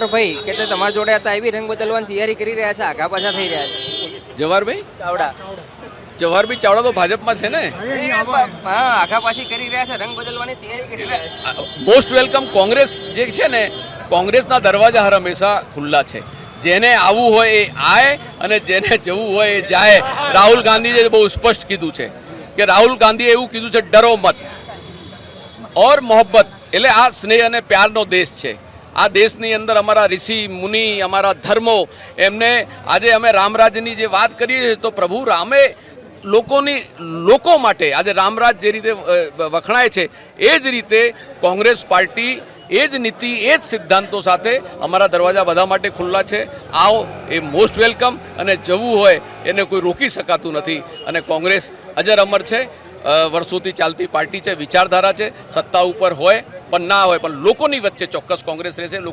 જવાહરભાઈ કે તે તમારા જોડે હતા એવી રંગ બદલવાની તૈયારી કરી રહ્યા છે આગા પાછા થઈ રહ્યા છે. જવાહરભાઈ? ચાવડા. જવાહરભાઈ ચાવડા તો ભાજપમાં છે ને? હા આગા પાછી કરી રહ્યા છે રંગ બદલવાની તૈયારી કરી રહ્યા છે. મોસ્ટ વેલકમ કોંગ્રેસ જે છે ને કોંગ્રેસના દરવાજા હર હંમેશા ખુલ્લા છે. જેને આવવું હોય એ આય અને જેને જવું હોય એ જાય. રાહુલ ગાંધીએ બહુ સ્પષ્ટ કીધું છે કે રાહુલ ગાંધીએ એવું કીધું છે ડરો મત. ઓર મોહબ્બત એટલે આ સ્નેહ અને પ્યારનો દેશ છે. આ દેશની અંદર અમારા ઋષિ, મુનિ, અમારા ધર્મો, એમને આજે અમે રામરાજની જે વાત કરીએ છીએ, તો પ્રભુ રામે લોકોની, લોકો માટે આજે રામરાજ જે રીતે વખણાય છે, એ જ રીતે કોંગ્રેસ પાર્ટી, એ જ નીતિ, એ જ સિદ્ધાંતો સાથે અમારા દરવાજા બધા માટે ખુલ્લા છે. આવો, એ મોસ્ટ વેલકમ અને જવું હોય એને કોઈ રોકી શકાતું નથી. અને કોંગ્રેસ અજર અમર છે વર્ષોથી ચાલતી પાર્ટી છે, વિચારધારા છે, સત્તા ઉપર હોય પણ ના હોય પણ લોકોની વચ્ચે ચોક્કસ કોંગ્રેસ રહેશે